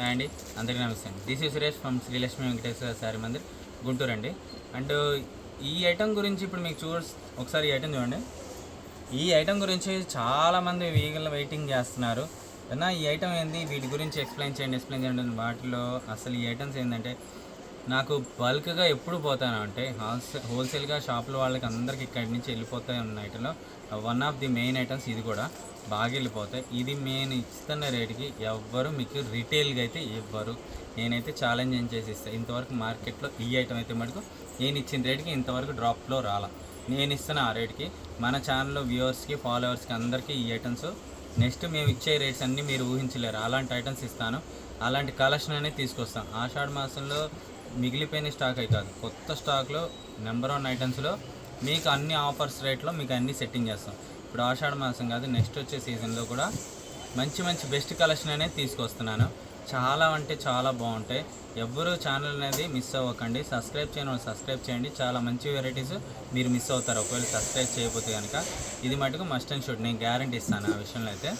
Hi అండి. అందరికీ నమస్తే అండి this is Suresh from Srilakshmi Venkateswara sari mandir Guntur అండి. అండ్ ఈ ఐటెం గురించి ఇప్పుడు మీకు చూ ఒకసారి ఈ ఐటెం చూడండి. ఈ ఐటెం గురించి చాలామంది వీగల్ వెయిటింగ్ చేస్తున్నారు. అన్నా ఈ ఐటెం ఏంది? వీటి గురించి ఎక్స్ప్లెయిన్ చేయండి. ఎక్స్ప్లెయిన్ చేయండి. వాటిలో అసలు ఈ ఐటమ్స్ ఏంటంటే నాకు బల్క్గా ఎప్పుడు పోతాను అంటే హోల్సే హోల్సేల్గా షాపుల వాళ్ళకి అందరికి ఇక్కడి నుంచి వెళ్ళిపోతాయి ఉన్న ఐటంలో one of the main items ఇది కూడా బాగా వెళ్ళిపోతాయి. ఇది నేను ఇస్తున్న రేటుకి ఎవ్వరు మీకు రిటైల్గా అయితే ఇవ్వరు. నేనైతే ఛాలెంజ్ ఏం చేసి ఇస్తాను ఇంతవరకు మార్కెట్లో ఈ ఐటమ్ అయితే మటుకు నేను ఇచ్చిన రేటుకి ఇంతవరకు డ్రాప్లో రాలా. నేను ఇస్తున్న ఆ రేట్కి మన ఛానల్లో వ్యూవర్స్కి ఫాలోవర్స్కి అందరికీ ఈ ఐటమ్స్ నెక్స్ట్ మేము ఇచ్చే రేట్స్ అన్నీ మీరు ఊహించలేరు. అలాంటి ఐటమ్స్ ఇస్తాను. అలాంటి కలెక్షన్ అనేది తీసుకొస్తాం ఆషాఢ మాసంలో మిగిలిపోయిన స్టాక్ అయి కాదు కొత్త స్టాక్లో నెంబర్ వన్ ఐటమ్స్లో మీకు అన్ని ఆఫర్స్ రేట్లో మీకు అన్ని సెట్టింగ్ చేస్తాం. ఇప్పుడు ఆషాఢ మాసం కాదు నెక్స్ట్ వచ్చే సీజన్లో కూడా మంచి మంచి బెస్ట్ కలెక్షన్ అనేది తీసుకొస్తున్నాను. చాలా అంటే చాలా బాగుంటాయి. ఎవ్వరూ ఛానల్ అనేది మిస్ అవ్వకండి. సబ్స్క్రైబ్ చేయని వాళ్ళు సబ్స్క్రైబ్ చేయండి. చాలా మంచి వెరైటీస్ మీరు మిస్ అవుతారు. ఒకవేళ సబ్స్క్రైబ్ చేయకపోతే కనుక ఇది మటుకు మస్ట్ అండ్ షుడ్ నేను గ్యారంటీ ఇస్తాను ఆ విషయంలో అయితే.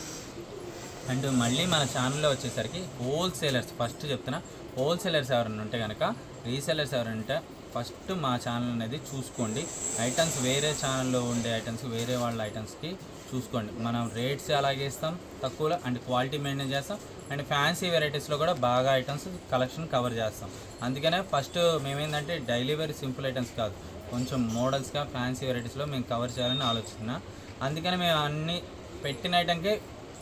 అండ్ మళ్ళీ మన ఛానల్లో వచ్చేసరికి హోల్సేలర్స్ ఫస్ట్ చెప్తున్నా హోల్సేలర్స్ ఎవరైనా ఉంటే కనుక రీసెలర్స్ ఎవరైనా ఉంటే ఫస్ట్ మా ఛానల్ అనేది చూసుకోండి. ఐటమ్స్ వేరే ఛానల్లో ఉండే ఐటమ్స్ వేరే వాళ్ళ ఐటమ్స్కి చూసుకోండి. మనం రేట్స్ అలాగే ఇస్తాం తక్కువలో అండ్ క్వాలిటీ మెయింటైన్ చేస్తాం. అండ్ ఫ్యాన్సీ వెరైటీస్లో కూడా బాగా ఐటమ్స్ కలెక్షన్ కవర్ చేస్తాం. అందుకనే ఫస్ట్ మేమేంటంటే డైలీ వేర్ సింపుల్ ఐటమ్స్ కాదు. కొంచెం మోడల్స్గా ఫ్యాన్సీ వెరైటీస్లో మేము కవర్ చేయాలని ఆలోచిస్తున్నా. అందుకని మేము అన్ని పెట్టిన ఐటమ్కే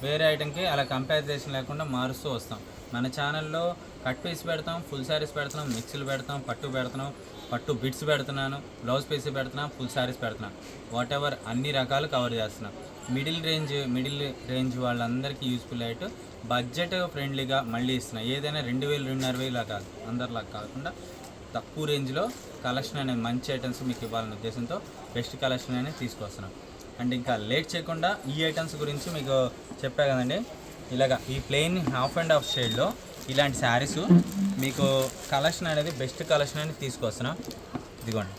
వేరే ఐటమ్కి అలా కంపారిజేషన్ లేకుండా మారుస్తూ వస్తాం. మన ఛానల్లో కట్ పీస్ పెడతాం ఫుల్ శారీస్ పెడతాం మిక్సీలు పెడతాం పట్టు పెడుతున్నాం పట్టు బిట్స్ పెడుతున్నాను బ్లౌజ్ పీస్ పెడుతున్నాం ఫుల్ శారీస్ పెడుతున్నాం. వాట్ ఎవర్ అన్ని రకాలు కవర్ చేస్తున్నాం. మిడిల్ రేంజ్ మిడిల్ రేంజ్ వాళ్ళందరికీ యూస్ఫుల్ అయ్యేట్టు బడ్జెట్ ఫ్రెండ్లీగా మళ్ళీ ఇస్తున్నాం. ఏదైనా రెండు వేలు రెండున్నర వేలు కాదు అందరిలా కాకుండా తక్కువ రేంజ్లో కలెక్షన్ అనేది మంచి ఐటమ్స్ మీకు ఇవ్వాలనే ఉద్దేశంతో బెస్ట్ కలెక్షన్ అనేది తీసుకొస్తున్నాం. అండ్ ఇంకా లేట్ చేయకుండా ఈ ఐటమ్స్ గురించి మీకు చెప్పా కదండి. ఇలాగా ఈ ప్లెయిన్ హాఫ్ అండ్ హాఫ్ షేడ్లో ఇలాంటి శారీస్ మీకు కలెక్షన్ అనేది బెస్ట్ కలెక్షన్ అనేది తీసుకొస్తున్నాం. ఇదిగోండి.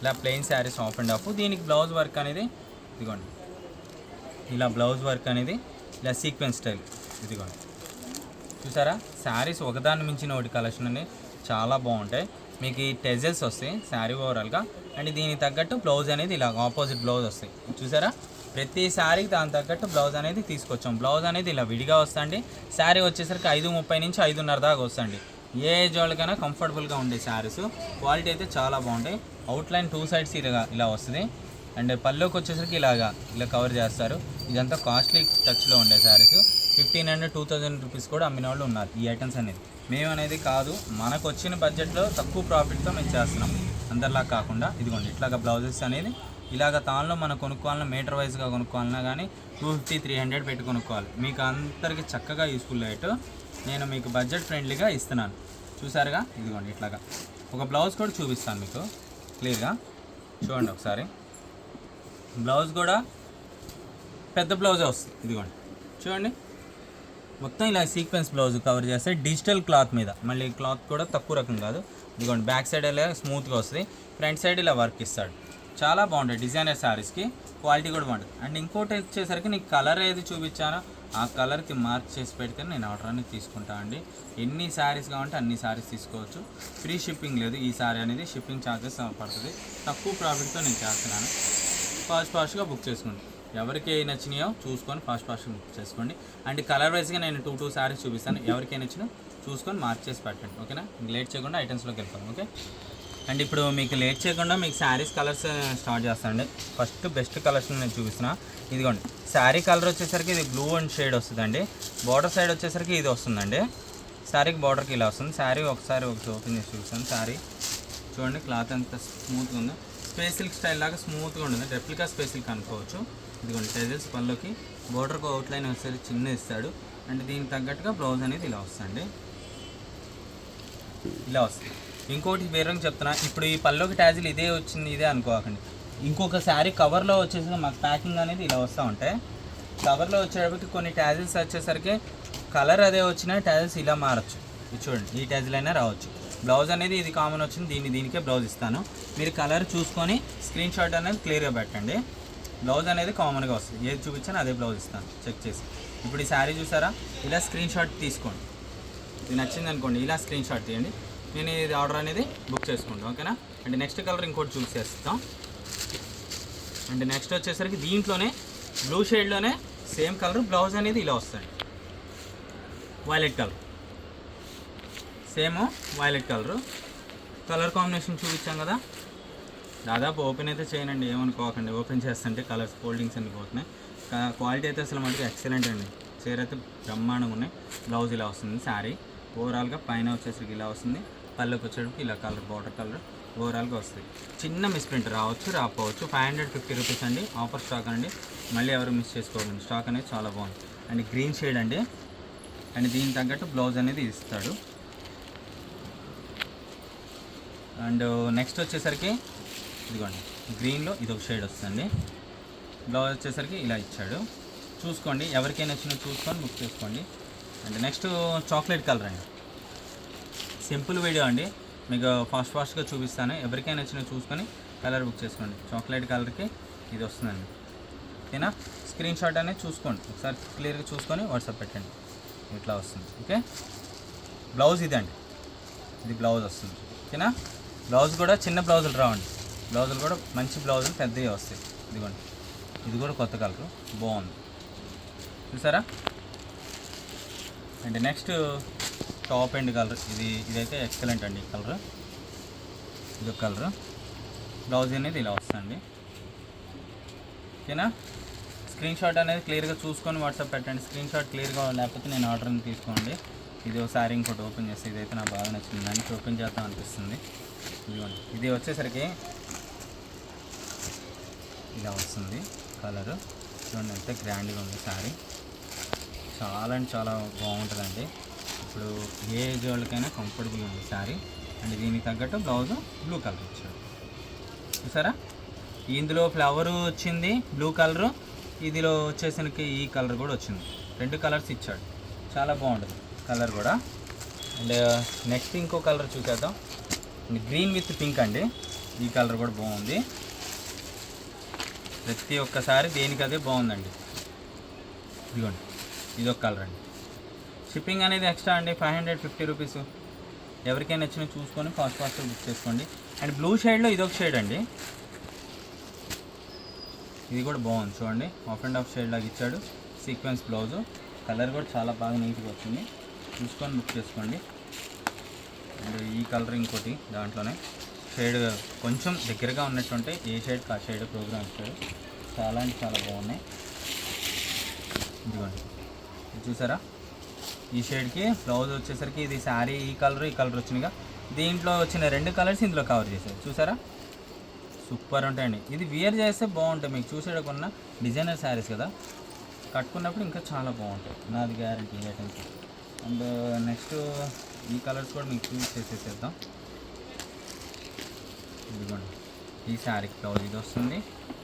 ఇలా plain saris half and half దీనికి బ్లౌజ్ వర్క్ అనేది ఇదిగోండి. ఇలా బ్లౌజ్ వర్క్ అనేది ఇలా సీక్వెన్స్ స్టైల్ ఇదిగోండి. చూసారా? శారీస్ ఒకదాని మించిన ఒకటి కలెక్షన్ అనేది చాలా బాగుంటాయి. మీకు ఈ టెజల్స్ వస్తాయి శారీ ఓవరాల్గా అండ్ దీనికి తగ్గట్టు బ్లౌజ్ అనేది ఇలా ఆపోజిట్ బ్లౌజ్ వస్తాయి. చూసారా? ప్రతి శారీకి దాని తగ్గట్టు బ్లౌజ్ అనేది తీసుకొచ్చాం. బ్లౌజ్ అనేది ఇలా విడిగా వస్తుంది శారీ వచ్చేసరికి ఐదు ముప్పై నుంచి ఐదున్నర దాకా వస్తుంది ఏ ఏజ్ వాళ్ళకైనా కంఫర్టబుల్గా ఉండే శారీస్. క్వాలిటీ అయితే చాలా బాగుంటాయి. అవుట్లైన్ టూ సైడ్స్ ఇలా ఇలా వస్తుంది. అండ్ పళ్ళుకి వచ్చేసరికి ఇలాగా ఇలా కవర్ చేస్తారు. ఇదంతా కాస్ట్లీ టచ్లో ఉండే saris. Fifteen hundred two thousand rupees కూడా అమ్మిన వాళ్ళు ఉన్నారు ఈ ఐటమ్స్ అనేది. మేము అనేది కాదు మనకు వచ్చిన బడ్జెట్లో తక్కువ ప్రాఫిట్తో మేము చేస్తున్నాం. అందరిలా కాకుండా ఇదిగోండి ఇట్లాగా బ్లౌజెస్ అనేది ఇలాగ తాన్లో మనం కొనుక్కోవాలన్నా మీటర్ వైజ్గా కొనుక్కోవాలన్నా కానీ టూ ఫిఫ్టీ త్రీ హండ్రెడ్ పెట్టి కొనుక్కోవాలి. మీకు అందరికీ చక్కగా యూస్ఫుల్ అయ్యేట్టు నేను మీకు బడ్జెట్ ఫ్రెండ్లీగా ఇస్తున్నాను. చూసారుగా? ఇదిగోండి ఇట్లాగా. ఒక బ్లౌజ్ కూడా చూపిస్తాను మీకు. క్లియర్గా? చూడండి ఒకసారి. బ్లౌజ్ కూడా పెద్ద బ్లౌజే వస్తుంది. ఇదిగోండి. చూడండి. మొత్తం ఇలా సీక్వెన్స్ బ్లౌజ్ కవర్ చేస్తే డిజిటల్ క్లాత్ మీద. మళ్ళీ క్లాత్ కూడా తక్కువ రకం కాదు. ఇదిగోండి. బ్యాక్ సైడ్ ఇలా స్మూత్గా వస్తుంది. ఫ్రంట్ సైడ్ ఇలా వర్క్ ఇస్తాడు. చాలా బాగుంటాయి డిజైనర్ శారీస్కి క్వాలిటీ కూడా బాగుంటుంది. అండ్ ఇంకోటి వచ్చేసరికి నీకు కలర్ ఏది చూపించానో ఆ కలర్కి మార్క్ చేసి పెడితే నేను ఆర్డర్ అనేది తీసుకుంటా అండి. ఎన్ని శారీస్ కావాలంటే అన్ని శారీస్ తీసుకోవచ్చు. ఫ్రీ షిప్పింగ్ లేదు. ఈ శారీ అనేది షిప్పింగ్ ఛార్జెస్ పడుతుంది. తక్కువ ప్రాఫిట్తో నేను చేస్తున్నాను. ఫాస్ట్ ఫాస్ట్గా బుక్ చేసుకోండి. ఎవరికి ఏ నచ్చినాయో చూసుకొని ఫాస్ట్ ఫాస్ట్గా బుక్ చేసుకోండి. అండ్ కలర్ వైజ్గా నేను టూ టూ శారీస్ చూపిస్తాను. ఎవరికి నచ్చినా చూసుకొని మార్క్ చేసి పెట్టండి. ఓకేనా లేట్ చేయకుండా ఐటమ్స్లోకి వెళ్తాం. ఓకే అండ్ ఇప్పుడు మీకు లేట్ చేయకుండా మీకు శారీస్ కలర్స్ స్టార్ట్ చేస్తానండి. ఫస్ట్ బెస్ట్ కలర్స్ నేను చూపిస్తున్నా. ఇదిగోండి శారీ కలర్ వచ్చేసరికి ఇది బ్లూ అండ్ షేడ్ వస్తుందండి. బార్డర్ సైడ్ వచ్చేసరికి ఇది వస్తుందండి. శారీకి బార్డర్కి ఇలా వస్తుంది. శారీ ఒకసారి ఒకటి ఓపెన్ చేసి చూపిస్తాను. శారీ చూడండి క్లాత్ ఎంత స్మూత్గా ఉందో. స్పేస్ సిల్క్ స్టైల్ లాగా స్మూత్గా ఉంటుంది. రెప్లికా స్పేస్ సిల్క్ అనుకోవచ్చు. ఇదిగోండి టెజల్స్ పళ్ళుకి. బోర్డర్కి అవుట్లైన్ వచ్చేసరికి చిన్న ఇస్తాడు. అండ్ దీనికి తగ్గట్టుగా బ్లౌజ్ అనేది ఇలా వస్తుంది ఇలా వస్తుంది. ఇంకోటి వేరే చెప్తున్నా ఇప్పుడు ఈ పళ్ళోకి ట్యాజిల్ ఇదే వచ్చింది ఇదే అనుకోకండి. ఇంకొక శారీ కవర్లో వచ్చేసి మాకు ప్యాకింగ్ అనేది ఇలా వస్తూ ఉంటాయి కవర్లో వచ్చేటప్పటికి కొన్ని ట్యాజిల్స్ వచ్చేసరికి కలర్ అదే వచ్చినా ట్యాజిల్స్ ఇలా మారచ్చు. ఇది చూడండి ఈ ట్యాజిల్ అయినా రావచ్చు. బ్లౌజ్ అనేది ఇది కామన్ వచ్చింది దీన్ని దీనికే బ్లౌజ్ ఇస్తాను. మీరు కలర్ చూసుకొని స్క్రీన్ షాట్ అనేది క్లియర్గా పెట్టండి. బ్లౌజ్ అనేది కామన్గా వస్తుంది. ఏది చూపించాను అదే బ్లౌజ్ ఇస్తాను. చెక్ చేసి. ఇప్పుడు ఈ శారీ చూసారా? ఇలా స్క్రీన్ షాట్ తీసుకోండి. ఇది నచ్చింది అనుకోండి ఇలా స్క్రీన్ షాట్ తీయండి. నేను ఇది ఆర్డర్ అనేది బుక్ చేసుకుంటాను ఓకేనా? అంటే నెక్స్ట్ కలర్ ఇంకోటి చూస్ చేస్తాం అంటే నెక్స్ట్ వచ్చేసరికి దీంట్లోనే బ్లూ షేడ్లోనే సేమ్ కలర్ బ్లౌజ్ అనేది ఇలా వస్తుంది violet colour same violet colour colour combination చూపించాం కదా. దాదాపు ఓపెన్ అయితే చేయనండి ఏమనుకోకండి. ఓపెన్ చేస్తుంటే కలర్స్ ఫోల్డింగ్స్ అన్ని పోతున్నాయి. క్వాలిటీ అయితే అసలు మనకి ఎక్సలెంట్ అండి. చీర అయితే బ్రహ్మాండంగా ఉన్నాయి. బ్లౌజ్ ఇలా వస్తుంది శారీ ఓవరాల్గా పైన వచ్చేసరికి ఇలా వస్తుంది. పళ్ళకి వచ్చేటప్పుడు ఇలా కలర్ బార్డర్ కలర్ ఓవరాల్గా వస్తుంది. చిన్న మిస్ప్రింట్ రావచ్చు రాకపోవచ్చు. ఫైవ్ హండ్రెడ్ ఫిఫ్టీ రూపీస్ అండి. ఆఫర్ స్టాక్ అండి. మళ్ళీ ఎవరు మిస్ చేసుకోకండి. స్టాక్ అనేది చాలా బాగుంది. అండ్ గ్రీన్ షేడ్ అండి. అండ్ దీనికి తగ్గట్టు బ్లౌజ్ అనేది ఇస్తాడు. అండ్ నెక్స్ట్ వచ్చేసరికి ఇదిగోండి. గ్రీన్లో ఇది ఒక షేడ్ వస్తుంది బ్లౌజ్ వచ్చేసరికి ఇలా ఇచ్చాడు. చూసుకోండి. ఎవరికైనా నచ్చిన చూసుకొని బుక్ చేసుకోండి. అండ్ నెక్స్ట్ చాక్లెట్ కలర్ అండి. సింపుల్ వీడియో అండి. మీకు ఫాస్ట్ ఫాస్ట్గా చూపిస్తాను. ఎవరికైనా నచ్చిన చూసుకొని కలర్ బుక్ చేసుకోండి. చాక్లెట్ కలర్కి ఇది వస్తుందండి. ఓకేనా? స్క్రీన్ షాట్ అనేది చూసుకోండి. ఒకసారి క్లియర్గా చూసుకొని వాట్సాప్ పెట్టండి. ఇట్లా వస్తుంది. ఓకే? బ్లౌజ్ ఇదండి. ఇది బ్లౌజ్ వస్తుంది. ఓకేనా? బ్లౌజ్ కూడా చిన్న బ్లౌజులు రావండి. బ్లౌజులు కూడా మంచి బ్లౌజులు పెద్దవి వస్తాయి. ఇదిగోండి. ఇది కూడా కొత్త కలర్ బాగుంది. చూసారా? And next top and colour ఇది ఇదైతే ఎక్సలెంట్ అండి కలర్ ఇది కలర్ బ్లౌజ్ అనేది ఇలా వస్తుంది. ఓకేనా? స్క్రీన్ షాట్ అనేది క్లియర్గా చూసుకొని వాట్సాప్ పెట్టండి. స్క్రీన్ షాట్ క్లియర్గా లేకపోతే నేను ఆర్డర్ని తీసుకోండి. ఇది ఒకసారి ఇంకోటి ఓపెన్ చేస్తే ఇదైతే నాకు బాగా నచ్చింది. దానికి ఓపెన్ చేద్దాం అనిపిస్తుంది. ఇదిగోండి. ఇది వచ్చేసరికి ఇలా వస్తుంది. కలరు చూడండి ఎంత గ్రాండ్గా ఉంది శారీ చాలా అంటే చాలా బాగుంటుందండి. ఇప్పుడు ఏ ఏజ్ వాళ్ళకైనా కంఫర్టబుల్ ఉంది శారీ అండ్ దీనికి తగ్గట్టు బ్లౌజ్ బ్లూ కలర్ ఇచ్చాడు చూసారా? ఇందులో ఫ్లవర్ వచ్చింది బ్లూ కలరు ఇదిలో వచ్చేసరికి ఈ కలర్ కూడా వచ్చింది. రెండు కలర్స్ ఇచ్చాడు. చాలా బాగుంటుంది కలర్ కూడా. అండ్ నెక్స్ట్ ఇంకో కలర్ చూసేద్దాం. గ్రీన్ విత్ పింక్ అండి. ఈ కలర్ కూడా బాగుంది. ప్రతి ఒక్కసారి దేనికి అదే బాగుందండి? ఇదిగోండి. ఇది ఒక కలర్ అండి షిప్పింగ్ అనేది ఎక్స్ట్రా అండి ఫైవ్ హండ్రెడ్ ఫిఫ్టీ రూపీస్ ఎవరికైనా నచ్చిన చూసుకొని ఫాస్ట్ ఫాస్ట్గా బుక్ చేసుకోండి. అండ్ బ్లూ షేడ్లో ఇదొక షేడ్ అండి. ఇది కూడా బాగుంది చూడండి. ఆఫ్ అండ్ ఆఫ్ షేడ్ లాగా ఇచ్చాడు. సీక్వెన్స్ బ్లౌజు కలర్ కూడా చాలా బాగా నీట్గా వచ్చింది. చూసుకొని బుక్ చేసుకోండి. అండ్ ఈ కలర్ ఇంకోటి దాంట్లోనే. షేడ్ కొంచెం దగ్గరగా ఉన్నట్టుంటే ఏ షేడ్ ఆ షేడ్ ప్రోగ్రామ్ ఇచ్చాడు. చాలా అంటే చాలా బాగున్నాయి. ఇదిగోండి. చూసారా? ఈ షేడ్కి బ్లౌజ్ వచ్చేసరికి ఇది శారీ ఈ కలర్ ఈ కలర్ వచ్చినాయిగా. దీంట్లో వచ్చిన రెండు కలర్స్ ఇందులో కవర్ చేశారు. చూసారా? సూపర్ ఉంటాయండి. ఇది వియర్ చేస్తే బాగుంటాయి. మీకు చూసేటకున్న డిజైనర్ శారీస్ కదా. కట్టుకున్నప్పుడు ఇంకా చాలా బాగుంటాయి. నాది గ్యారంటీ ఐటమ్స్ అండ్ నెక్స్ట్ ఈ కలర్స్ కూడా మీకు చూస్ చేసేసేద్దాం. ఇదిగోండి. ఈ శారీకి బ్లౌజ్ ఇది వస్తుంది.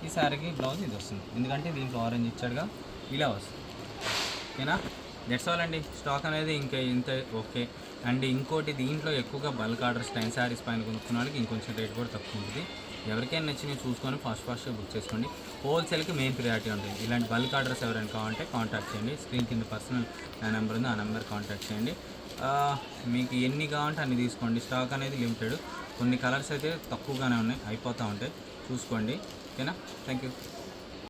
ఈ శారీకి బ్లౌజ్ ఇది వస్తుంది. ఎందుకంటే దీంట్లో ఆరెంజ్ ఇచ్చాడుగా. ఇలా వస్తుంది. ఓకేనా? దట్స్ ఆల్ అండి. స్టాక్ అనేది ఇంకా ఇంత ఓకే. అండ్ ఇంకోటి దీంట్లో ఎక్కువగా బల్క్ ఆర్డర్స్ టైం శారీస్ పైన కొనుక్కున్న వాళ్ళకి ఇంకొంచెం రేట్ కూడా తక్కువ ఉంటుంది. ఎవరికైనా నచ్చినవి చూసుకొని ఫాస్ట్ ఫాస్ట్గా బుక్ చేసుకోండి. హోల్సేల్కి మెయిన్ ప్రియారిటీ ఉంటుంది. ఇలాంటి బల్క్ ఆర్డర్స్ ఎవరైనా కావాలంటే కాంటాక్ట్ చేయండి. స్క్రీన్ కింద పర్సనల్ నా నెంబర్ ఉంది. ఆ నెంబర్ కాంటాక్ట్ చేయండి. మీకు ఎన్ని కావాలంటే అన్ని తీసుకోండి. స్టాక్ అనేది లిమిటెడ్ కొన్ని కలర్స్ అయితే తక్కువగానే ఉన్నాయి. అయిపోతూ ఉంటాయి. చూసుకోండి. ఓకేనా? Thank you